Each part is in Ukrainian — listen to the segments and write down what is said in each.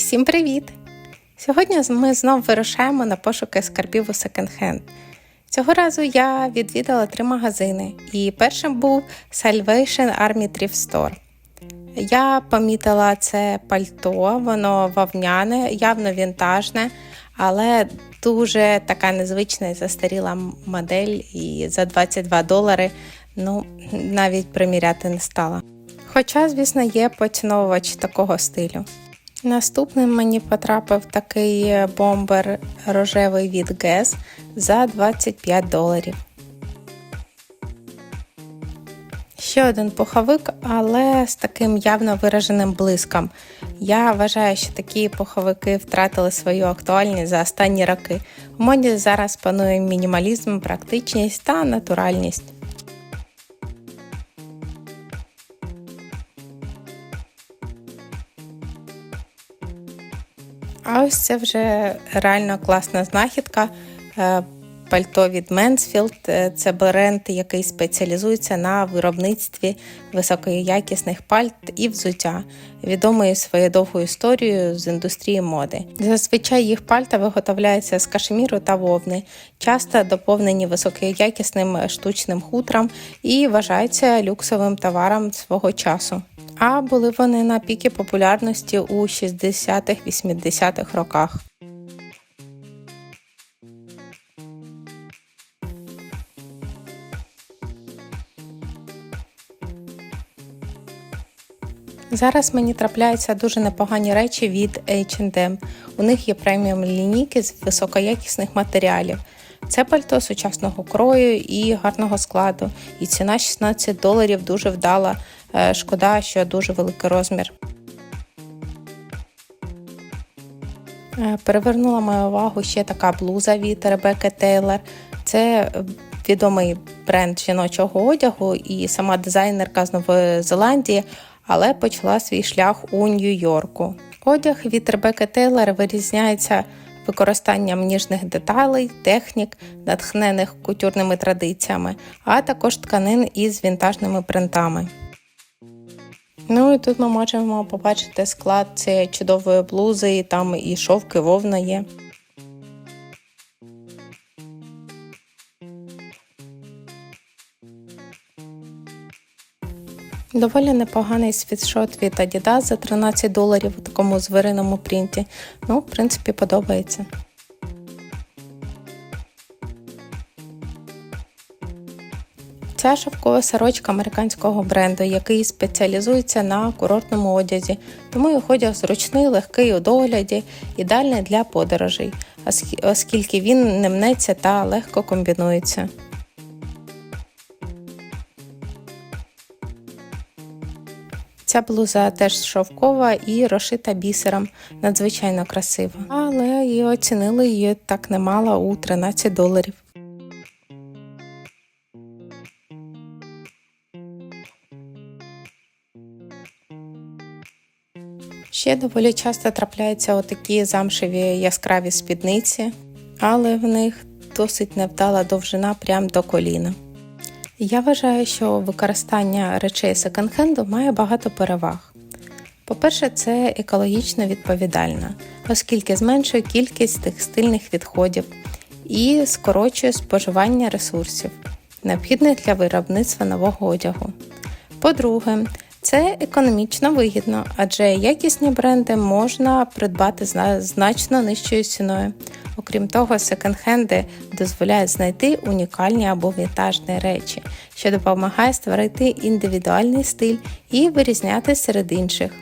Всім привіт! Сьогодні ми знову вирушаємо на пошуки скарбів у секонд-хенд. Цього разу я відвідала три магазини, і першим був Salvation Army Thrift Store. Я помітила це пальто, воно вовняне, явно вінтажне, але дуже така незвична і застаріла модель, і за 22 долари ну, навіть приміряти не стала. Хоча, звісно, є поціновувач такого стилю. Наступним мені потрапив такий бомбер рожевий від Guess за 25 доларів. Ще один пуховик, але з таким явно вираженим блиском. Я вважаю, що такі пуховики втратили свою актуальність за останні роки. У моді зараз панує мінімалізм, практичність та натуральність. А ось це вже реально класна знахідка. Е, Пальто від Mansfield – це бренд, який спеціалізується на виробництві високоякісних пальт і взуття, відомий своєю довгою історією з індустрії моди. Зазвичай їх пальта виготовляються з кашеміру та вовни, часто доповнені високоякісним штучним хутром і вважаються люксовим товаром свого часу. А були вони на піки популярності у 60-80-х роках. Зараз мені трапляються дуже непогані речі від H&M. У них є преміум лінійки з високоякісних матеріалів. Це пальто сучасного крою і гарного складу. І ціна 16 доларів дуже вдала. Е, шкода, що дуже великий розмір. Е, перевернула мою увагу ще така блуза від Ребекки Тейлор. Це відомий бренд жіночого одягу і сама дизайнерка з Нової Зеландії, але почала свій шлях у Нью-Йорку. Одяг від Ребекки Тейлор вирізняється використанням ніжних деталей, технік, натхнених кутюрними традиціями, а також тканин із вінтажними принтами. Ну і тут ми можемо побачити склад цієї чудової блузи, і там і шовки, вовна є. Доволі непоганий світшот від Adidas за 13 доларів у такому звириному принті. Ну, в принципі, подобається. Ця шовкова сорочка американського бренду, який спеціалізується на курортному одязі, тому їх одяг зручний, легкий у догляді, ідеальний для подорожей, оскільки він не мнеться та легко комбінується. Ця блуза теж шовкова і розшита бісером, надзвичайно красива. Але і оцінили її так немало у 13 доларів. Ще доволі часто трапляються отакі замшеві яскраві спідниці, але в них досить невдала довжина прямо до коліна. Я вважаю, що використання речей секонд-хенду має багато переваг. По-перше, це екологічно відповідально, оскільки зменшує кількість текстильних відходів і скорочує споживання ресурсів, необхідних для виробництва нового одягу. По-друге, це економічно вигідно, адже якісні бренди можна придбати значно нижчою ціною. Окрім того, секонд-хенди дозволяють знайти унікальні або вінтажні речі, що допомагає створити індивідуальний стиль і вирізняти серед інших.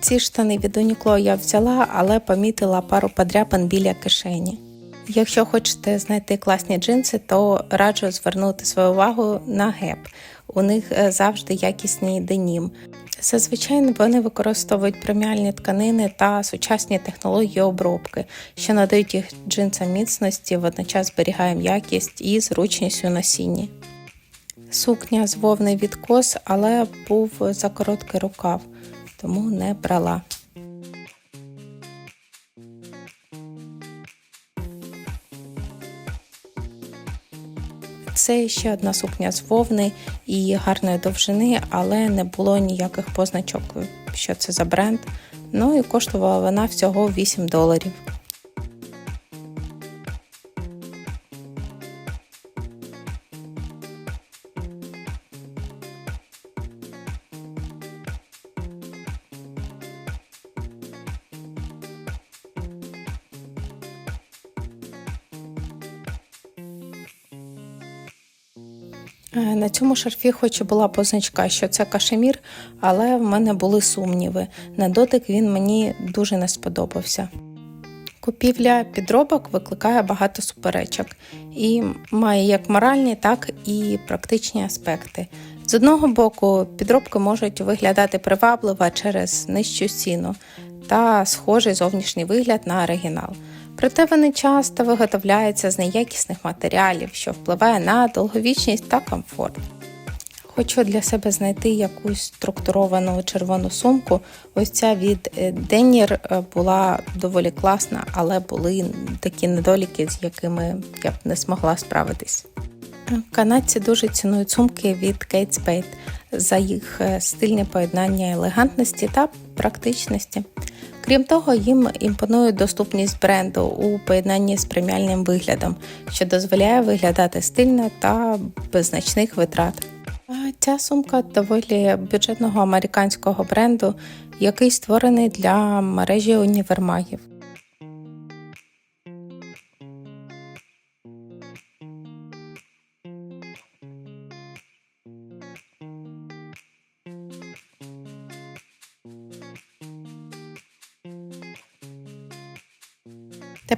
Ці штани від Uniqlo я взяла, але помітила пару подряпин біля кишені. Якщо хочете знайти класні джинси, то раджу звернути свою увагу на геп. У них е, завжди якісний денім. Зазвичай вони використовують преміальні тканини та сучасні технології обробки, що надають їх джинсам міцності, водночас зберігаємо якість і зручність у носінні. Сукня з вовни відкос, але був за короткий рукав, тому не брала. Це ще одна сукня з вовни і гарної довжини, але не було ніяких позначок, що це за бренд. Ну і коштувала вона всього 8 доларів. На цьому шарфі хоч і була позначка, що це кашемір, але в мене були сумніви. На дотик він мені дуже не сподобався. Купівля підробок викликає багато суперечок і має як моральні, так і практичні аспекти. З одного боку, підробки можуть виглядати привабливо через нижчу ціну та схожий зовнішній вигляд на оригінал. Проте вони часто виготовляються з неякісних матеріалів, що впливає на довговічність та комфорт. Хочу для себе знайти якусь структуровану червону сумку. Ось ця від Денір була доволі класна, але були такі недоліки, з якими я б не змогла справитись. Канадці дуже цінують сумки від Kate Spade за їх е, стильне поєднання елегантності та практичності. Крім того, їм імпонує доступність бренду у поєднанні з преміальним виглядом, що дозволяє виглядати стильно та без значних витрат. Ця сумка доволі бюджетного американського бренду, який створений для мережі універмагів.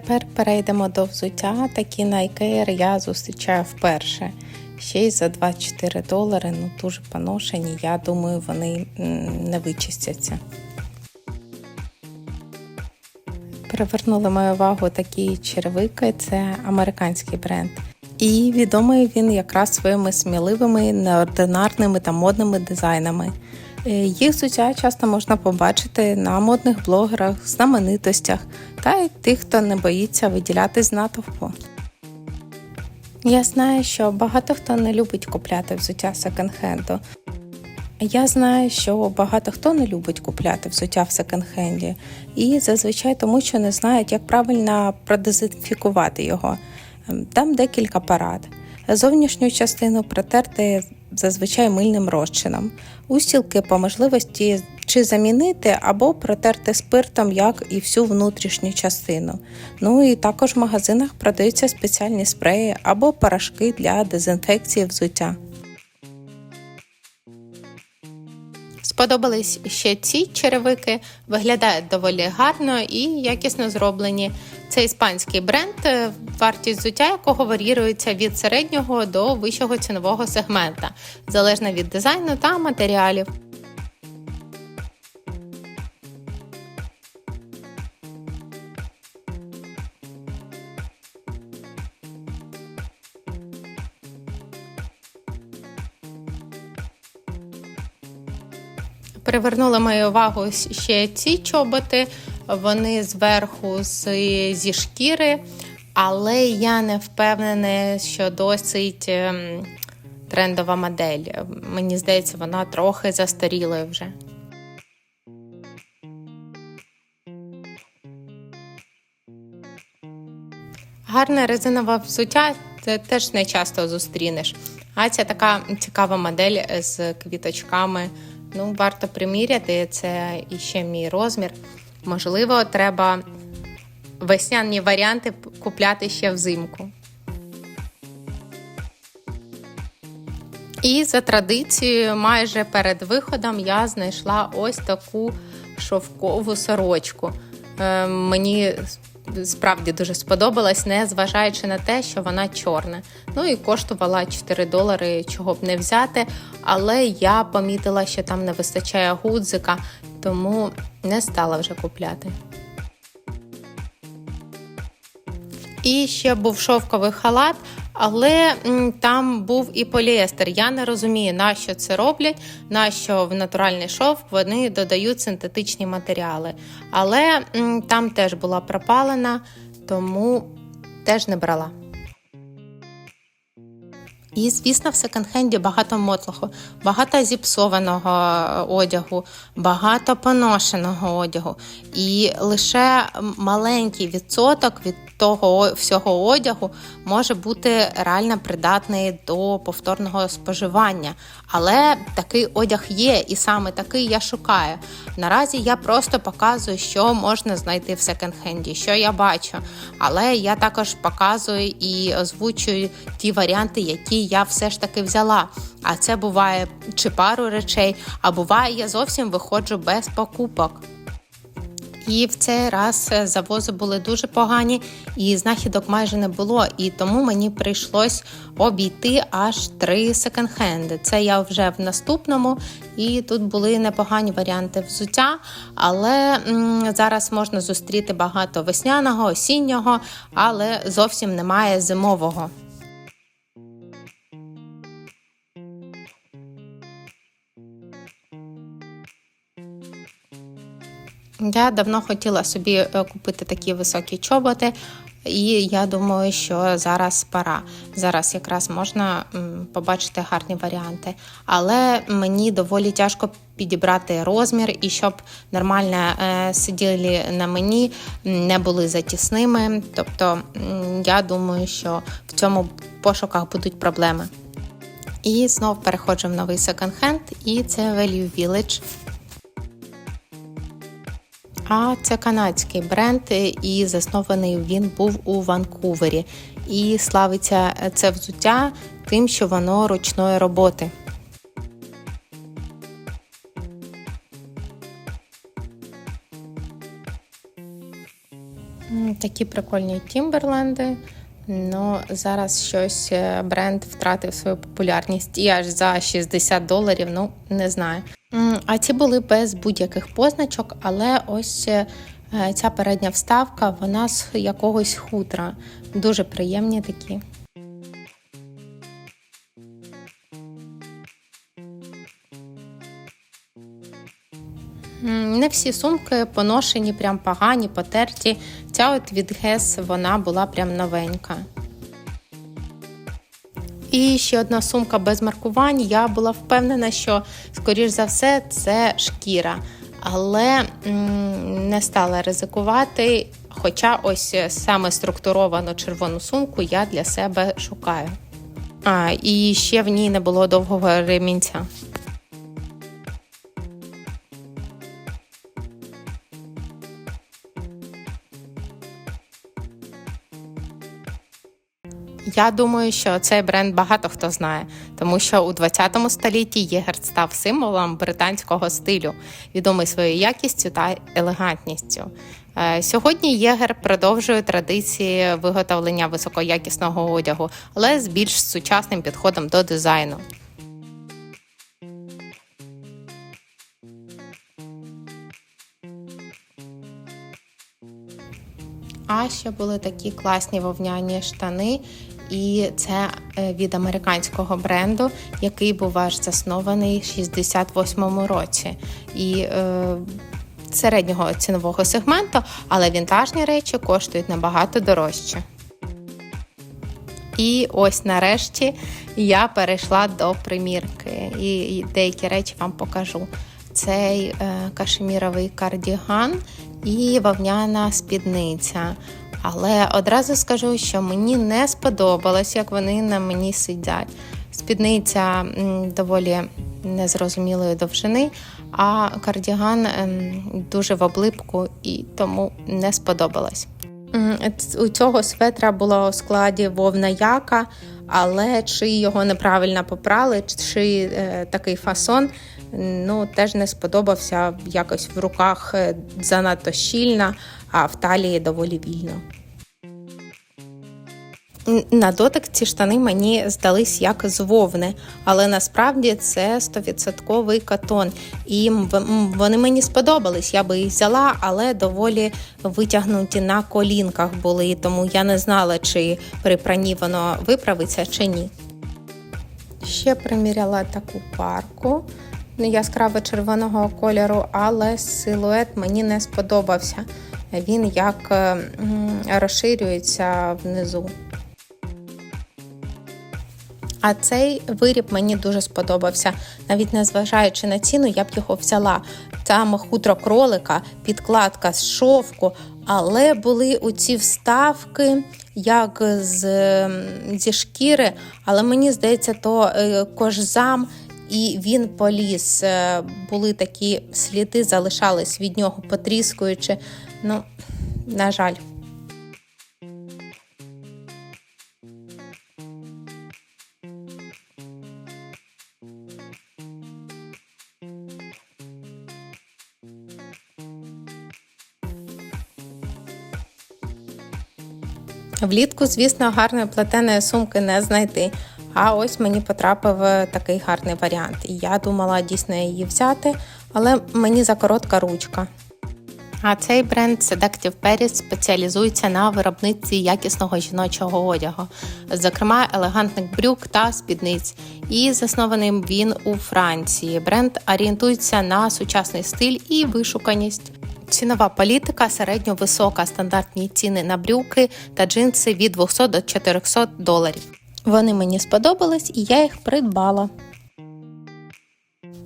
Тепер перейдемо до взуття. Такі Nike Air я зустрічаю вперше. Ще й за 24 долари, ну дуже поношені. Я думаю, вони не вичистяться. Привернули мою увагу такі черевики, це американський бренд. І відомий він якраз своїми сміливими, неординарними та модними дизайнами. Їх взуття часто можна побачити на модних блогерах, знаменитостях та й тих, хто не боїться виділяти з натовпу. Я знаю, що багато хто не любить купляти взуття секонд-хенду. Я знаю, що багато хто не любить купляти взуття в секонд-хенді, і зазвичай тому, що не знають, як правильно продезінфікувати його. Там декілька парад. Зовнішню частину протерти зазвичай мильним розчином, устілки по можливості чи замінити або протерти спиртом, як і всю внутрішню частину. Ну і також в магазинах продаються спеціальні спреї або порошки для дезінфекції взуття. Сподобались ще ці черевики, виглядають доволі гарно і якісно зроблені. Це іспанський бренд, вартість взуття якого варіюється від середнього до вищого цінового сегмента, залежно від дизайну та матеріалів. Привернули мою увагу ще ці чоботи. Вони зверху зі шкіри, але я не впевнена, що досить ем, трендова модель. Мені здається, вона трохи застаріла вже. Гарне резинове взуття це теж не часто зустрінеш. А ця така цікава модель з квіточками. Ну, варто приміряти, це іще мій розмір. Можливо, треба весняні варіанти купляти ще взимку. І за традицією, майже перед виходом я знайшла ось таку шовкову сорочку. Е, мені справді дуже сподобалась, не зважаючи на те, що вона чорна. Ну і коштувала 4 долари, чого б не взяти. Але я помітила, що там не вистачає гудзика, тому не стала вже купляти. І ще був шовковий халат, але там був і поліестер. Я не розумію, на що це роблять, на що в натуральний шовк вони додають синтетичні матеріали. Але там теж була пропалена, тому теж не брала. І, звісно, в секонд-хенді багато мотлоху, багато зіпсованого одягу, багато поношеного одягу. І лише маленький відсоток від того всього одягу може бути реально придатний до повторного споживання. Але такий одяг є, і саме такий я шукаю. Наразі я просто показую, що можна знайти в секонд-хенді, що я бачу. Але я також показую і озвучую ті варіанти, які я все ж таки взяла. А це буває чи пару речей, а буває, я зовсім виходжу без покупок. І в цей раз е, завози були дуже погані, і знахідок майже не було. І тому мені прийшлось обійти аж три секонд-хенди. Це я вже в наступному, і тут були непогані варіанти взуття, але м, зараз можна зустріти багато весняного, осіннього, але зовсім немає зимового. Я давно хотіла собі е, купити такі високі чоботи, і я думаю, що зараз пора. Зараз якраз можна побачити гарні варіанти. Але мені доволі тяжко підібрати розмір і щоб нормально е, сиділи на мені, не були затісними. Тобто, я думаю, що в цьому пошуках будуть проблеми. І знов переходжу в новий секонд-хенд, і це Value Village. А це канадський бренд, і заснований він був у Ванкувері. І славиться це взуття тим, що воно ручної роботи. Такі прикольні тімберленди. Ну, зараз щось е, бренд втратив свою популярність і аж за 60 доларів, ну не знаю. А ці були без будь-яких позначок, але ось е, ця передня вставка, вона з якогось хутра. Дуже приємні такі. Не всі сумки поношені, прям погані, потерті. Ця от від Гес вона була прям новенька. І ще одна сумка без маркувань. Я була впевнена, що, скоріш за все, це шкіра. Але не стала ризикувати. Хоча ось саме структуровану червону сумку я для себе шукаю. А, і ще в ній не було довгого ремінця. Я думаю, що цей бренд багато хто знає, тому що у 20 столітті Єгер став символом британського стилю, відомий своєю якістю та елегантністю. Е, Сьогодні Єгер продовжує традиції виготовлення високоякісного одягу, але з більш сучасним підходом до дизайну. А ще були такі класні вовняні штани, і це е, від американського бренду, який був аж заснований в 68-му році. І е, середнього цінового сегменту, але вінтажні речі коштують набагато дорожче. І ось нарешті я перейшла до примірки, і деякі речі вам покажу. Цей е, кашеміровий кардіган і вовняна спідниця. Але одразу скажу, що мені не сподобалось, як вони на мені сидять. Спідниця доволі незрозумілої довжини, а кардіган ем, дуже в облипку і тому не сподобалось. У цього светра була у складі вовна яка, але чи його неправильно попрали, чи е, такий фасон ну, теж не сподобався якось в руках е, занадто щільно, а в талії доволі вільно. На дотик ці штани мені здались як з вовни, але насправді це 100% катон. І вони мені сподобались. Я би їх взяла, але доволі витягнуті на колінках були, тому я не знала, чи при пранні воно виправиться чи ні. Ще приміряла таку парку яскраво червоного кольору, але силует мені не сподобався. Він як е, розширюється внизу. А цей виріб мені дуже сподобався. Навіть незважаючи на ціну, я б його взяла. Там хутро кролика, підкладка з шовку, але були оці вставки, як з, зі шкіри, але мені здається, то е, кожзам. І він поліз. Е, Були такі сліди, залишались від нього потріскуючи. Ну, на жаль. Влітку, звісно, гарної плетеної сумки не знайти. А ось мені потрапив е, такий гарний варіант. І я думала дійсно її взяти, але мені закоротка ручка. А цей бренд Seductive Paris спеціалізується на виробництві якісного жіночого одягу, зокрема елегантних брюк та спідниць. І заснований він у Франції. Бренд орієнтується на сучасний стиль і вишуканість. Цінова політика середньо-висока, стандартні ціни на брюки та джинси від 200 до 400 доларів. Вони мені сподобались і я їх придбала.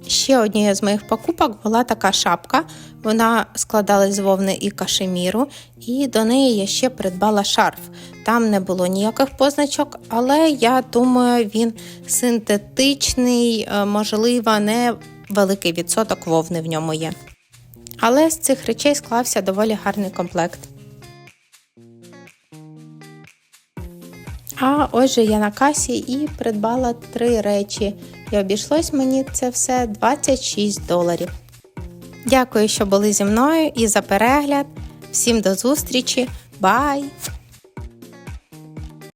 Ще однією з моїх покупок була така шапка. Вона складалась з вовни і кашеміру, і до неї я ще придбала шарф. Там не було ніяких позначок, але я думаю, він синтетичний, е, можливо, не великий відсоток вовни в ньому є. Але з цих речей склався доволі гарний комплект. А отже, я на касі і придбала три речі. І обійшлось мені це все 26 доларів. Дякую, що були зі мною і за перегляд. Всім до зустрічі. Бай!